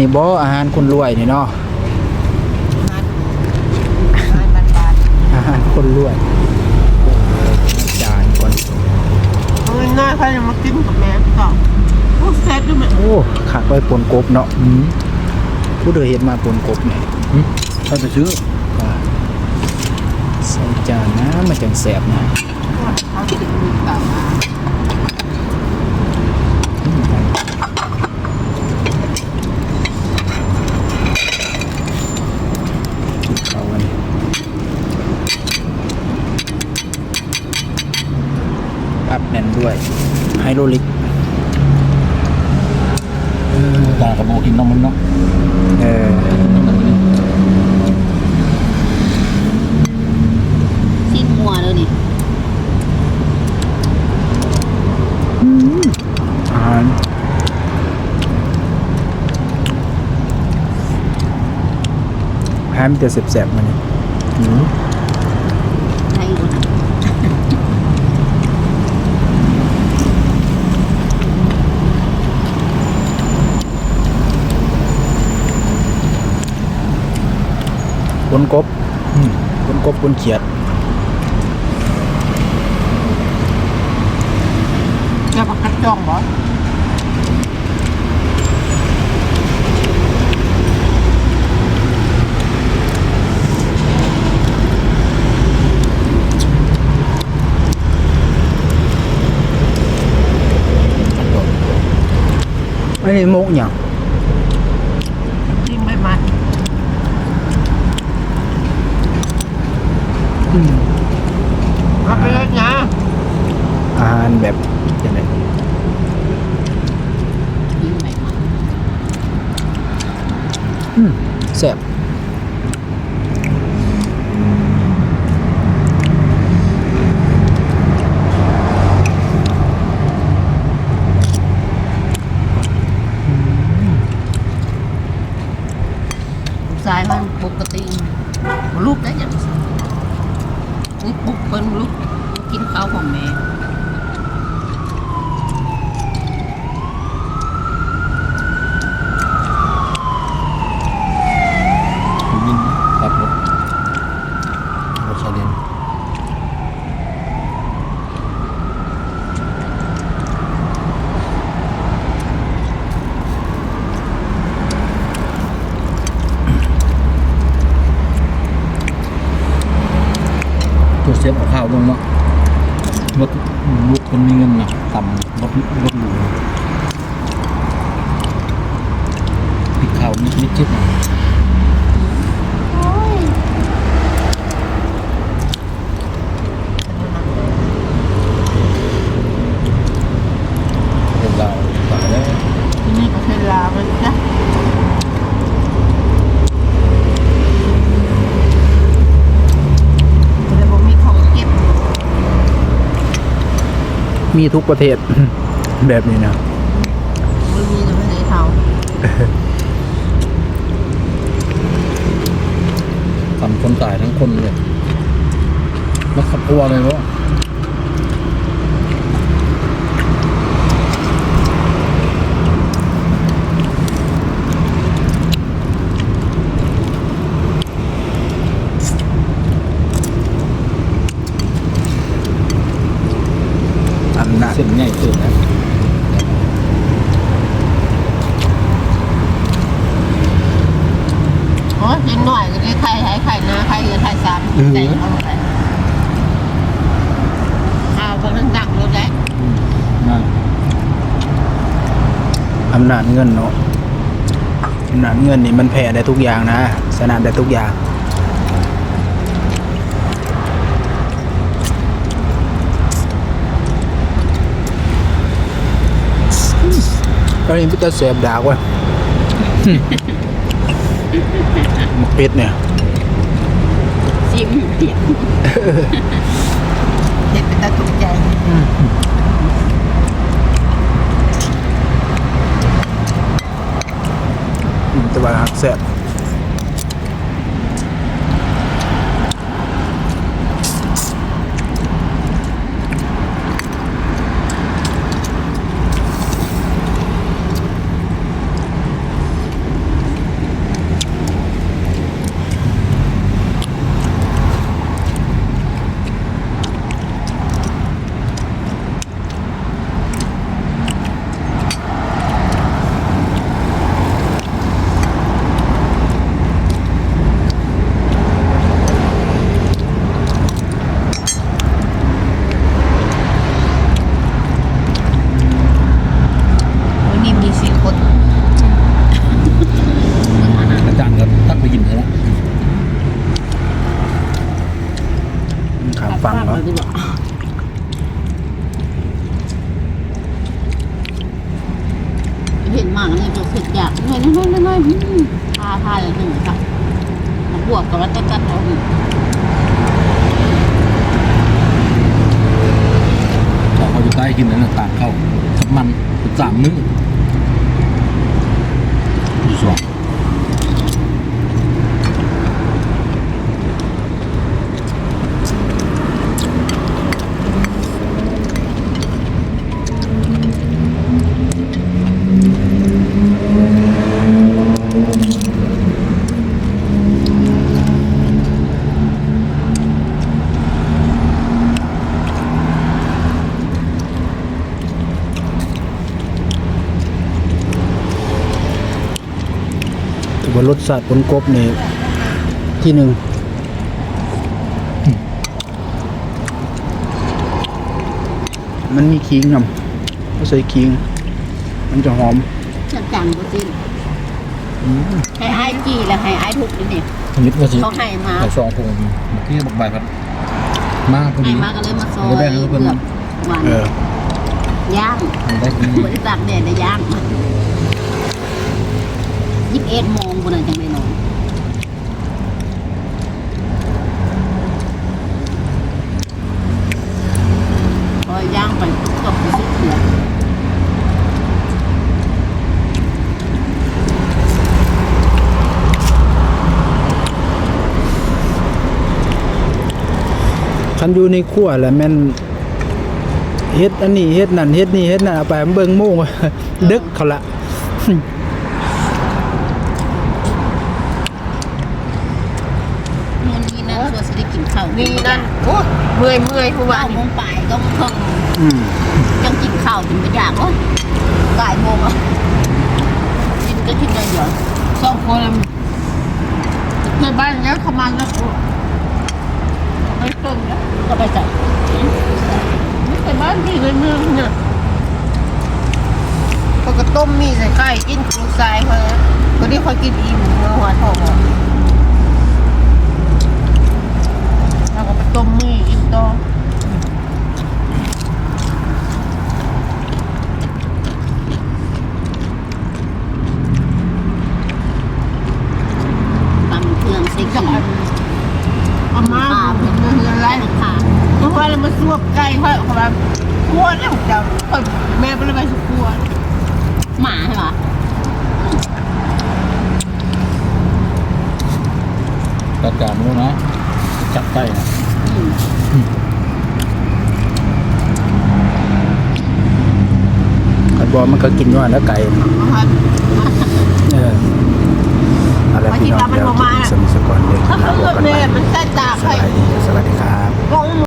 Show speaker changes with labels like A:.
A: นี่บ่อาหารคนรวยนี่เนาะ
B: งานงานบาน
A: อาหารคนรวยจานก่อน
B: ๆเอาง่ายๆใครจะมากินกับแม่ต่อโอ้แซ่บด้วยแม่
A: โอ้ขาดไว้ปนกบเนาะอืมผู้เดือเห็นมาปนกบเนี่ย
C: ถ้าจะซื้อ
A: ว่าใส่จานนะมันจังแสบนะ
B: เขาติดมือต่อมา
A: เขาอันนี้อับแน่นด้วยไฮโดรลิก
C: ตากระโบกินน้ำมันเนาะ
A: เออ
D: สิ้นหัวแล้วนี่
A: อาหารแฮมจะแสบๆมันนี่อืม
D: ใช่ดูนะ
A: ปนกบปนกบปนเขียด
B: จะปักกระจ่องบ่
A: ไม่ได้โมกอย่าง
B: จิ้มไม่มัน เอาไปเลยนะ
A: อาหารแบบยังไง
D: ยิ่งใหม่มาก
A: อืมแสบ
D: ลูกชายมันปกติลูกได้ยังนี่ปลุกเปิ้นลูกกินข้าวของแม่
C: ยินตัดรถรถชาเลน ตัวเซฟเอาข้าวลงเนาะรถรถคนมีเงินนะต่ำรถรถหรูปิดข่าวนิดนิดชิดนะเป็นเราตายแล้ว
B: นี่ก็เป็นลามันจ้ะแต่ผมมีของเก็บ
A: มีทุกประเทศ แบบนี้นะ
B: มันมีแต่ไม่ได้เท่า
C: ทำคนตายทั้งคนเลยแล้วขับตัวเลยวะ เส้นใหญ่เกินนะ
B: โอ้กินหน่อยก็ได้ไข่ไข่ไข่นาไข่เอือไข่สามใส่เอาลงไปข้าวก็เรื่องดังรถแล้ว
C: น่า
A: อำนาจเงินเนาะอำนาจเงินนี่มันแผ่ได้ทุกอย่างนะ สนามได้ทุกอย่าง อนนี้พี่ตาเสียบดากว่ะหมกเป็ดเนี่ย
D: ซิมเปียก
B: เด็ดเป็นตาตุกใจ
A: อืมแต่ว่าหักแซ่บ ว
C: กกับว่าตัน
D: กอะทง
C: ของเขาอยู่ใต้กินนั้นต่างเข้าทับมันสามมื้อดูสว่ง
A: รสชาติผลกบนี่ที่หนึ่งมันมีขิงนำก็ใส่ขิง มันจะหอม
D: จัดจังบ่สิ้นให้ไอ้จี้แล้วให้ไอ้ทุกนี่นี่
C: นิดว่าสิ
D: เขาให้มา
C: แต่สองพงเมื่อกี้บอกใบพัดมากพอ
D: ให้
C: ดี
D: มาก็เลยมาซอย
C: ไม่ได้ให้เพิ่น
D: เกือบวัน
A: เออย่าง
C: ได้กิน
D: บ่ได้ตักแดดได้ย่าง ยิบเอ็ดโมงบนนั้นจังได้นอนพอย่างไปก็ไปสุดเถื่อ
A: คันอยู่ในครัวแหละแม่นเฮ็ดอันนี้เฮ็ดนั่นเฮ็ดนี่เฮ็ดนั่นเอาไปเบิ่งโมงดึกเขาละ
D: นู่นนี่นั่นตัวสิได้ กินข้าว
B: นี่นั่นโอ้เมื่อยเมื่อยผู้ว่า
D: เก้าโมงปลายก็คง
A: อืม
D: ยังกินข้าวถึงไม่อยากโอ้ยบ่ายโมงแล้วกินก็กินได้เดี๋ยว
B: สองคนในบ้านเนี้ยเขามาแล้วไม่ต้มนะ
D: ก็ไปจัด
B: ไม่ใช่บ้านพี่ในเมืองเนี่ยเขาก็ต้มมีใส่ไข่กินกับลูกชายเขาเนี่ยคนที่เขากินอิ่มเมื่อหัวทองอะแล้วก็ไปต้มมีกินต่อ
D: ตำเครื่องใส่ขิง
B: เอามา
D: ปลา
B: เพื่
D: เพื่
B: อ
D: อน
B: นอะไร
D: ได้ค่ะ
B: เพราะว่าเรามาสวบไก่เขาเขาแบบพัวเนี่ยผมจะแม่เป็นอะไรสุกัว
D: หมาใช่ปะ
C: จัดการรู้นะจับใกล้นะ
D: อืม
A: คันบ่มันก็กินย้อนแล้วไก่เออเอาละพี่น้องเดี๋ยวกินสมิสก่อนเด็ก
B: ถ้า
A: ลา
B: เขา
A: บอกกัน
B: เลื
A: ไป
B: อกเนี่ยมันแค่ตา
A: ส
B: ใคร
A: สวัสดีครับ